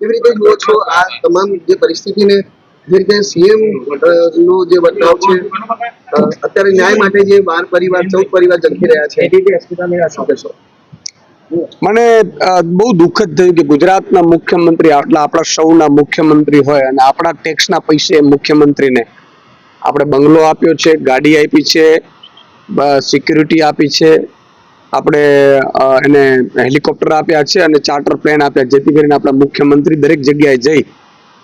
કેવી રીતે જુઓ છો આ તમામ જે પરિસ્થિતિને જે રીતે સીએમ નો જે વર્તાવ છે અત્યારે ન્યાય માટે જે બાર પરિવાર ચૌદ પરિવાર ઝંખી રહ્યા છે. મને બહુ દુઃખદ થયું કે ગુજરાતના મુખ્યમંત્રી આટલા આપણા સૌના મુખ્યમંત્રી હોય અને આપણા ટેક્સના પૈસે મુખ્યમંત્રીને આપણે બંગલો આપ્યો છે ગાડી આપી છે સિક્યુરિટી આપી છે આપણે એને હેલિકોપ્ટર આપ્યા છે અને ચાર્ટર પ્લેન આપ્યા જેથી કરીને આપણા મુખ્યમંત્રી દરેક જગ્યાએ જઈ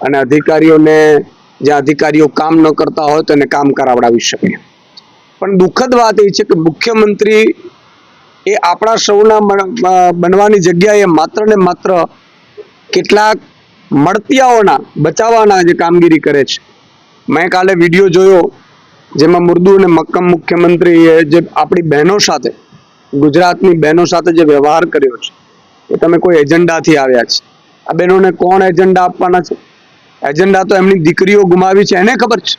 અને અધિકારીઓને, જે અધિકારીઓ કામ ન કરતા હોય તો એને કામ કરાવડાવી શકે. પણ દુઃખદ વાત એ છે કે મુખ્યમંત્રી એ આપણા સૌના બનવાની જગ્યાએ માત્ર ને માત્ર કેટલાક મળતિયાઓના, બચાવવાના જે કામગીરી કરે છે. મેં કાલે વીડિયો જોયો, જેમાં મુર્દુ અને મક્કમ મુખ્યમંત્રીએ જે આપણી બહેનો સાથે ગુજરાતની બહેનો સાથે જે વ્યવહાર કર્યો છે, એ તમે કોઈ એજન્ડાથી આવ્યા છે. આ બહેનોને કોણ એજન્ડા આપવાના છે? એજન્ડા તો એમની દીકરીઓ ગુમાવી છે, એને ખબર છે?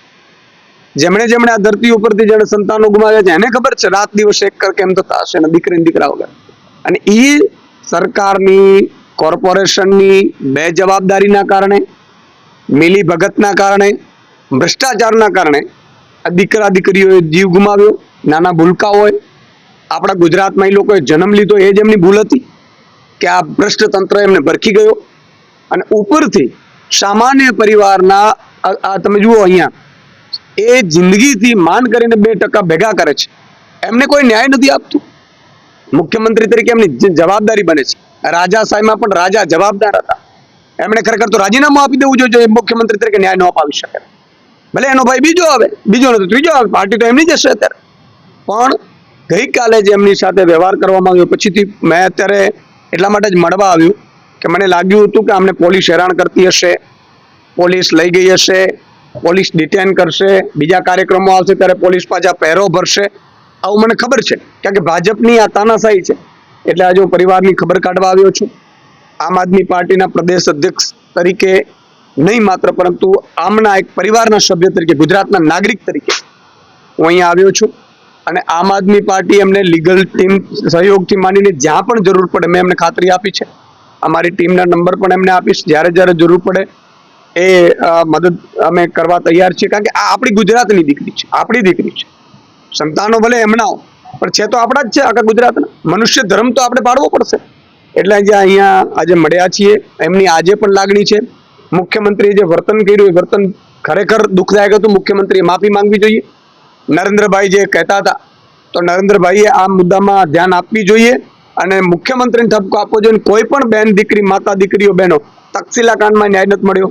જેમણે જેમણે આ ધરતી ઉપરથી જેણે સંતાનો ગુમાવ્યા છે, એને ખબર છે? રાત દિવસ એક કર કેમ થતા હશે ને દીકરીને દીકરા વગર. અને એ સરકારની, કોર્પોરેશનની બે જવાબદારીના કારણે, મિલી ભગતના કારણે, ભ્રષ્ટાચારના કારણે આ દીકરા દીકરીઓએ જીવ ગુમાવ્યો. નાના ભૂલકા હોય આપણા ગુજરાતમાં એ લોકોએ જન્મ લીધો એ જ એમની ભૂલ હતી કે આ ભ્રષ્ટ એમને ભરખી ગયો. અને ઉપરથી સામાન્ય પરિવારના આ- તમે જુઓ અહીંયા, એ જિંદગીથી માન કરીને બે ટકા ભેગા કરે છે. એમને કોઈ ન્યાય નથી આપતું. મુખ્યમંત્રી તરીકે એમની જવાબદારી બને છે. રાજા સાહેબમાં પણ રાજા જવાબદાર હતા. એમણે ખરેખર તો રાજીનામું આપી દેવું જોઈએ મુખ્યમંત્રી તરીકે ન્યાય ન અપાવી શકે. ભલે એનો ભાઈ બીજો આવે, બીજો નથી ત્રીજો આવે, પાર્ટી તો એમની જ હશે અત્યારે. પણ ગઈકાલે જે એમની સાથે વ્યવહાર કરવામાં આવ્યો, પછીથી મેં અત્યારે એટલા માટે જ મળવા આવ્યું કે મને લાગ્યું હતું કે આમને પોલીસ હેરાન કરતી હશે, પોલીસ લઈ ગઈ હશે, પોલીસ ડિટેન કરશે, બીજા કાર્યક્રમો આવશે ત્યારે પોલીસ પાછા પહેરો ભરશે. આવું મને ખબર છે, કારણ કે ભાજપની આ તાનાશાહી છે. એટલે આજે હું પરિવારની ખબર કાઢવા આવ્યો છું. આમ આદમી પાર્ટીના પ્રદેશ અધ્યક્ષ તરીકે નહીં માત્ર, પરંતુ આમના એક પરિવારના સભ્ય તરીકે, ગુજરાતના નાગરિક તરીકે હું અહીંયા આવ્યો છું. અને આમ આદમી પાર્ટી એમને લીગલ ટીમ સહયોગથી માંડીને જ્યાં પણ જરૂર પડે મેં એમને ખાતરી આપી છે. અમારી ટીમના નંબર પણ એમને આપીશ. જ્યારે જ્યારે જરૂર પડે એ મદદ અમે કરવા તૈયાર છીએ. કારણ કે આ આપણી ગુજરાતની દીકરી છે. આપણી દીકરી છે. સંતાનો ભલે એમના પણ છે તો આપણા જ છે આખા ગુજરાતના. મનુષ્ય ધર્મ તો આપણે પાડવો પડશે. એટલે જે અહીંયા આજે મળ્યા છીએ. એમની આજે પણ લાગણી છે. મુખ્યમંત્રીએ જે વર્તન કર્યું એ વર્તન ખરેખર દુઃખદાયક હતું. મુખ્યમંત્રીએ માફી માંગવી જોઈએ. નરેન્દ્રભાઈ જે કહેતા હતા, તો નરેન્દ્રભાઈએ આ મુદ્દામાં ધ્યાન આપવી જોઈએ અને મુખ્યમંત્રીને ઠપકો આપવો જોઈએ. કોઈ પણ બેન દીકરી, માતા દીકરીઓ, બહેનો તક્ષશિલા કાંડમાં ન્યાય નથી મળ્યો.